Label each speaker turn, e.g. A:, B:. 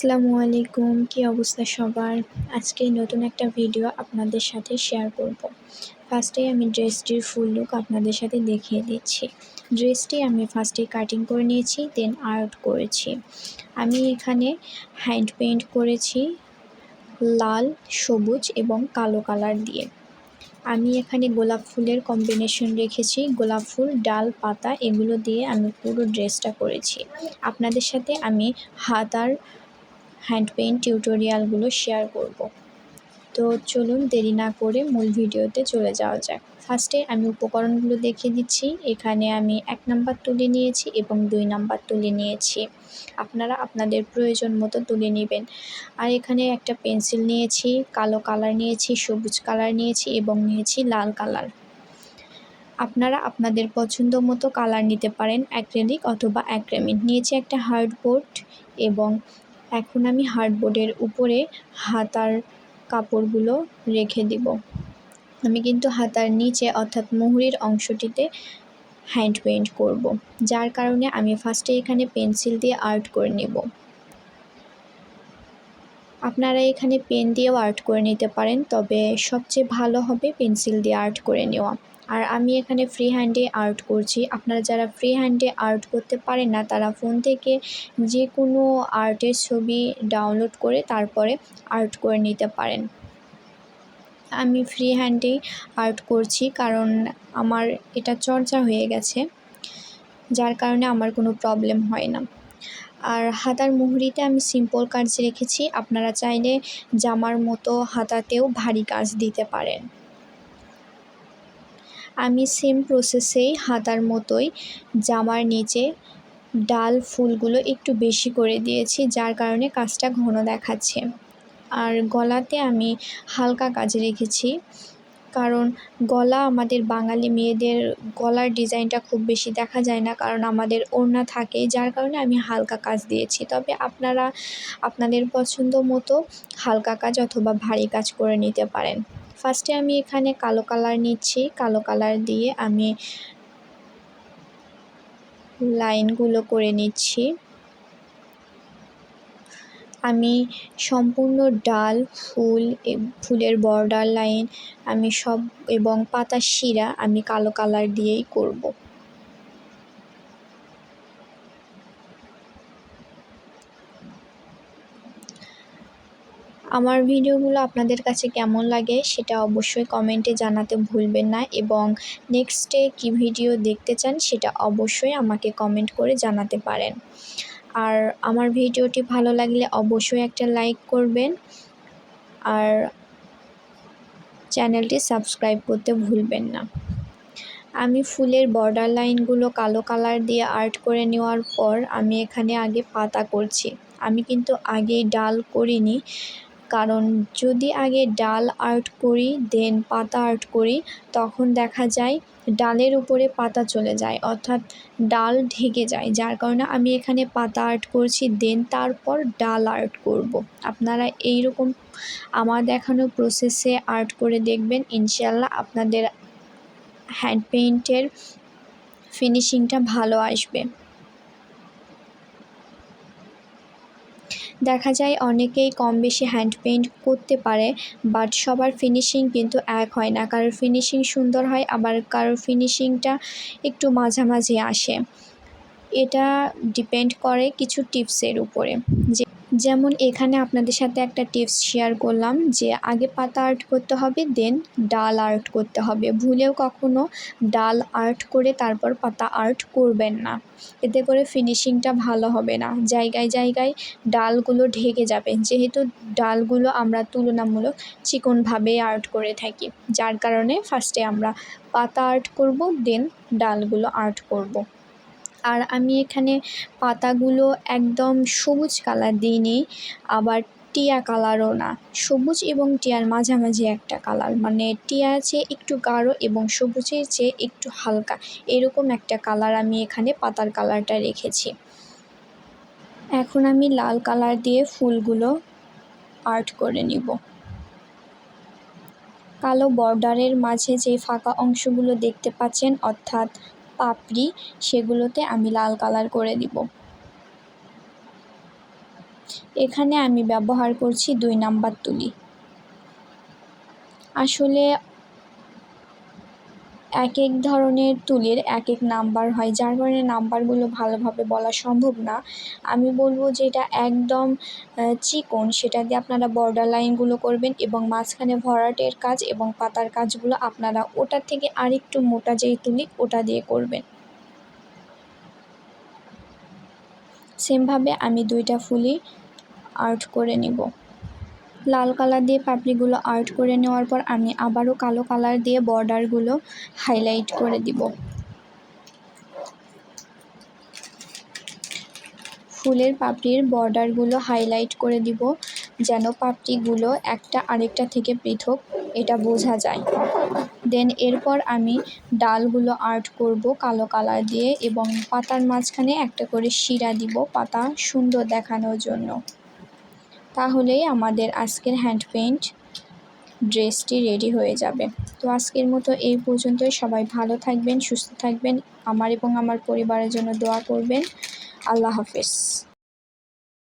A: আসসালামু আলাইকুম। কী অবস্থা সবার? আজকে নতুন একটা ভিডিও আপনাদের সাথে শেয়ার করব। ফার্স্টেই আমি ড্রেসটির ফুল লুক আপনাদের সাথে দেখিয়ে দিচ্ছি। ড্রেসটি আমি ফার্স্টে কাটিং করে নিয়েছি দেন আর্ট করেছি। আমি এখানে হ্যান্ড পেন্ট করেছি লাল, সবুজ এবং কালো কালার দিয়ে। আমি এখানে গোলাপ ফুলের কম্বিনেশন রেখেছি, গোলাপ ফুল, ডাল, পাতা এগুলো দিয়ে আমি পুরো ড্রেসটা করেছি। আপনাদের সাথে আমি হাতার হ্যান্ড পেইন্ট টিউটোরিয়ালগুলো শেয়ার করব। তো চলুন দেরি না করে মূল ভিডিওতে চলে যাওয়া যাক। ফার্স্টে আমি উপকরণগুলো দেখিয়ে দিচ্ছি। এখানে আমি এক নাম্বার তুলে নিয়েছি এবং দুই নাম্বার তুলে নিয়েছি। আপনারা আপনাদের প্রয়োজন মতো তুলে নেবেন। আর এখানে একটা পেন্সিল নিয়েছি, কালো কালার নিয়েছি, সবুজ কালার নিয়েছি এবং নিয়েছি লাল কালার। আপনারা আপনাদের পছন্দ মতো কালার নিতে পারেন, অ্যাক্রেলিক অথবা অ্যাক্রেমিক। নিয়েছি একটা হার্ডবোর্ড এবং এখন আমি হার্ডবোর্ডের উপরে হাতার কাপড়গুলো রেখে দিব আমি কিন্তু হাতার নিচে অর্থাৎ মুহুরির অংশটিতে হ্যান্ড পেন্ট করব। যার কারণে আমি ফার্স্টে এখানে পেন্সিল দিয়ে আর্ট করে নেব আপনারা এখানে পেন দিয়েও আর্ট করে নিতে পারেন, তবে সবচেয়ে ভালো হবে পেন্সিল দিয়ে আর্ট করে নেওয়া। আর আমি এখানে ফ্রি হ্যান্ডে আর্ট করছি। আপনারা যারা ফ্রি হ্যান্ডে আর্ট করতে পারেন না, তারা ফোন থেকে যে কোনো আর্টের ছবি ডাউনলোড করে তারপরে আর্ট করে নিতে পারেন। আমি ফ্রি হ্যান্ডেই আর্ট করছি, কারণ আমার এটা চর্চা হয়ে গেছে, যার কারণে আমার কোনো প্রবলেম হয় না। আর হাতার মুহুরিতে আমি সিম্পল কাজ রেখেছি। আপনারা চাইলে জামার মতো হাতাতেও ভারী কাজ দিতে পারেন। আমি সেম প্রসেসেই হাতার মতোই জামার নিচে ডাল ফুলগুলো একটু বেশি করে দিয়েছি, যার কারণে কাজটা ঘন দেখাচ্ছে। আর গলাতে আমি হালকা কাজ রেখেছি। কারণ গলা আমাদের বাঙালি মেয়েদের গলার ডিজাইনটা খুব বেশি দেখা যায় না, কারণ আমাদের ওড়না থাকে যার কারণে আমি হালকা কাজ দিয়েছি। তবে আপনারা, আপনাদের পছন্দ মতো হালকা কাজ অথবা ভারী কাজ করে নিতে পারেন। ফার্স্টে আমি এখানে কালো কালার নিচ্ছি। কালো কালার দিয়ে আমি লাইনগুলো করে নিচ্ছি। আমি সম্পূর্ণ ডাল, ফুল ফুলের বর্ডার লাইন, আমি সব, এবং পাতা শিরা আমি কালো কালার দিয়েই করব। আমার ভিডিওগুলো আপনাদের কাছে কেমন লাগে সেটা অবশ্যই কমেন্টে জানাতে ভুলবেন না, এবং নেক্সটে কি ভিডিও দেখতে চান সেটা অবশ্যই আমাকে কমেন্ট করে জানাতে পারেন। আর আমার ভিডিওটি ভালো লাগলে অবশ্যই একটা লাইক করবেন। আর চ্যানেলটি সাবস্ক্রাইব করতে ভুলবেন না। আমি ফুলের বর্ডার লাইনগুলো কালো কালার দিয়ে আর্ট করে নেওয়ার পর আমি এখানে আগে পাতা করছি। আমি কিন্তু আগে ডাল করিনি। কারণ যদি আগে ডাল আর্ট করি, দেন পাতা আর্ট করি, তখন দেখা যায় ডালের উপরে পাতা চলে যায়, অর্থাৎ ডাল ঢেকে যায়। যার কারণে আমি এখানে পাতা আর্ট করছি, দেন তারপর ডাল আর্ট করব। আপনারা এই রকম আমার দেখানো প্রসেসে আর্ট করে দেখবেন। ইনশাল্লাহ আপনাদের হ্যান্ড পেইন্টের ফিনিশিংটা ভালো আসবে। দেখা যায় অনেকেই কম বেশি হ্যান্ড পেইন্ট করতে পারে, বাট সবার ফিনিশিং কিন্তু এক হয় না। কারোর ফিনিশিং সুন্দর হয়, আবার কারোর ফিনিশিংটা একটু মাঝামাঝি আসে। এটা ডিপেন্ড করে কিছু টিপসের উপরে। যে যেমন এখানে আপনাদের সাথে একটা টিপস শেয়ার করলাম যে আগে পাতা আর্ট করতে হবে দেন ডাল আর্ট করতে হবে। ভুলেও কখনো ডাল আর্ট করে তারপর পাতা আর্ট করবেন না। এতে করে ফিনিশিংটা ভালো হবে না। জায়গায় জায়গায় ডালগুলো ঢেকে যাবে। যেহেতু ডালগুলো আমরা তুলনামূলক চিকনভাবে আর্ট করে থাকি, যার কারণে ফার্স্টে আমরা পাতা আর্ট করব দেন ডালগুলো আর্ট করব। আর আমি এখানে পাতাগুলো একদম সবুজ কালার দিইনি আবার টিয়া কালারও না। সবুজ এবং টিয়ার মাঝামাঝি একটা কালার। মানে টিয়া চেয়ে একটু গাঢ় এবং সবুজের চেয়ে একটু হালকা। এরকম একটা কালার আমি এখানে পাতার কালারটা রেখেছি। এখন আমি লাল কালার দিয়ে ফুলগুলো আর্ট করে নিব। কালো বর্ডারের মাঝে যে ফাঁকা অংশগুলো দেখতে পাচ্ছেন, অর্থাৎ পাপড়ি সেগুলোতে আমি লাল কালার করে দিব। এখানে আমি ব্যবহার করছি দুই নাম্বার তুলি। আসলে এক এক ধরনের তুলির এক এক নাম্বার হয়। যার কারণে নাম্বারগুলো ভালোভাবে বলা সম্ভব না। আমি বলব যে এটা একদম চিকন। সেটা দিয়ে আপনারা বর্ডার লাইনগুলো করবেন এবং মাঝখানে ভরাটের কাজ এবং পাতার কাজগুলো আপনারা ওটার থেকে আরেকটু মোটা যেই তুলি ওটা দিয়ে করবেন। সেমভাবে আমি দুইটা ফুলই আর্ট করে নিব। লাল কালার দিয়ে পাপড়িগুলো আর্ট করে নেওয়ার পর আমি আবারও কালো কালার দিয়ে বর্ডারগুলো হাইলাইট করে দিব। ফুলের পাপড়ির বর্ডারগুলো হাইলাইট করে দিব যেন পাপড়িগুলো একটা আরেকটা থেকে পৃথক, এটা বোঝা যায়। দেন এরপর আমি ডালগুলো আর্ট করব কালো কালার দিয়ে এবং পাতার মাঝখানে একটা করে শিরা দিব পাতা সুন্দর দেখানোর জন্য। তাহলেই আমাদের আজকের হ্যান্ড পেইন্ট ড্রেসটি রেডি হয়ে যাবে। তো আজকের মতো এই পর্যন্তই। সবাই ভালো থাকবেন, সুস্থ থাকবেন। আমার এবং আমার পরিবারের জন্য দোয়া করবেন। আল্লাহ হাফেজ।